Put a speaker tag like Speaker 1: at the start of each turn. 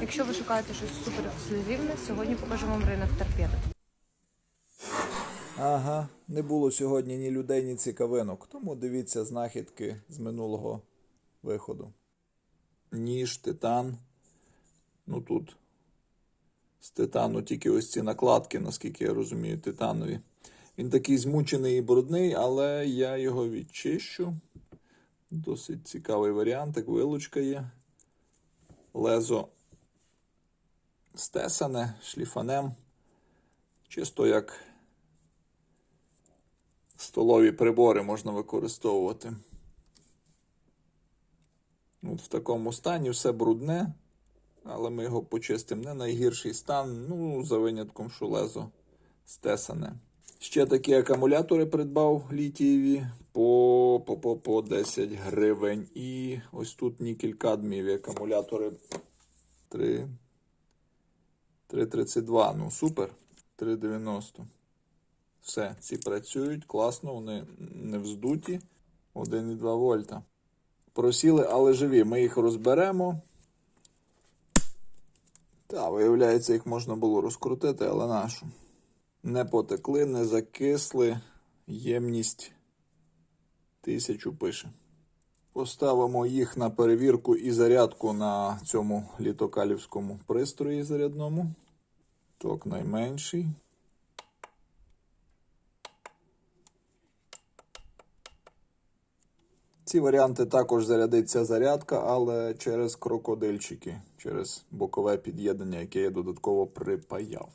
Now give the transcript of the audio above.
Speaker 1: Якщо ви шукаєте щось супер ексклюзивне, сьогодні покажу вам ринок торпеди.
Speaker 2: Ага, не було сьогодні ні людей, ні цікавинок, тому дивіться знахідки з минулого виходу. Ніж, титан. Ну тут з титану тільки ось ці накладки, наскільки я розумію, титанові. Він такий змучений і брудний, але я його відчищу. Досить цікавий варіант, як вилучка є. Лезо стесане шліфанем. Чисто як столові прибори можна використовувати. От в такому стані все брудне, але ми його почистимо. Не найгірший стан, ну, за винятком, що лезо стесане. Ще такі акумулятори придбав літієві по, по, по, по 10 гривень. І ось тут нікель кадмієві акумулятори 3, 3,32. Ну, супер. 3,90. Все, ці працюють класно, вони не вздуті. 1,2 вольта. Просіли, але живі. Ми їх розберемо. Та, виявляється, їх можна було розкрутити, але нашу. Не потекли, не закисли. Ємність тисячу пише. Поставимо їх на перевірку і зарядку на цьому літокалівському пристрої зарядному. Ток найменший. Ці варіанти також зарядиться зарядка, але через крокодильчики, через бокове під'єднання, яке я додатково припаяв.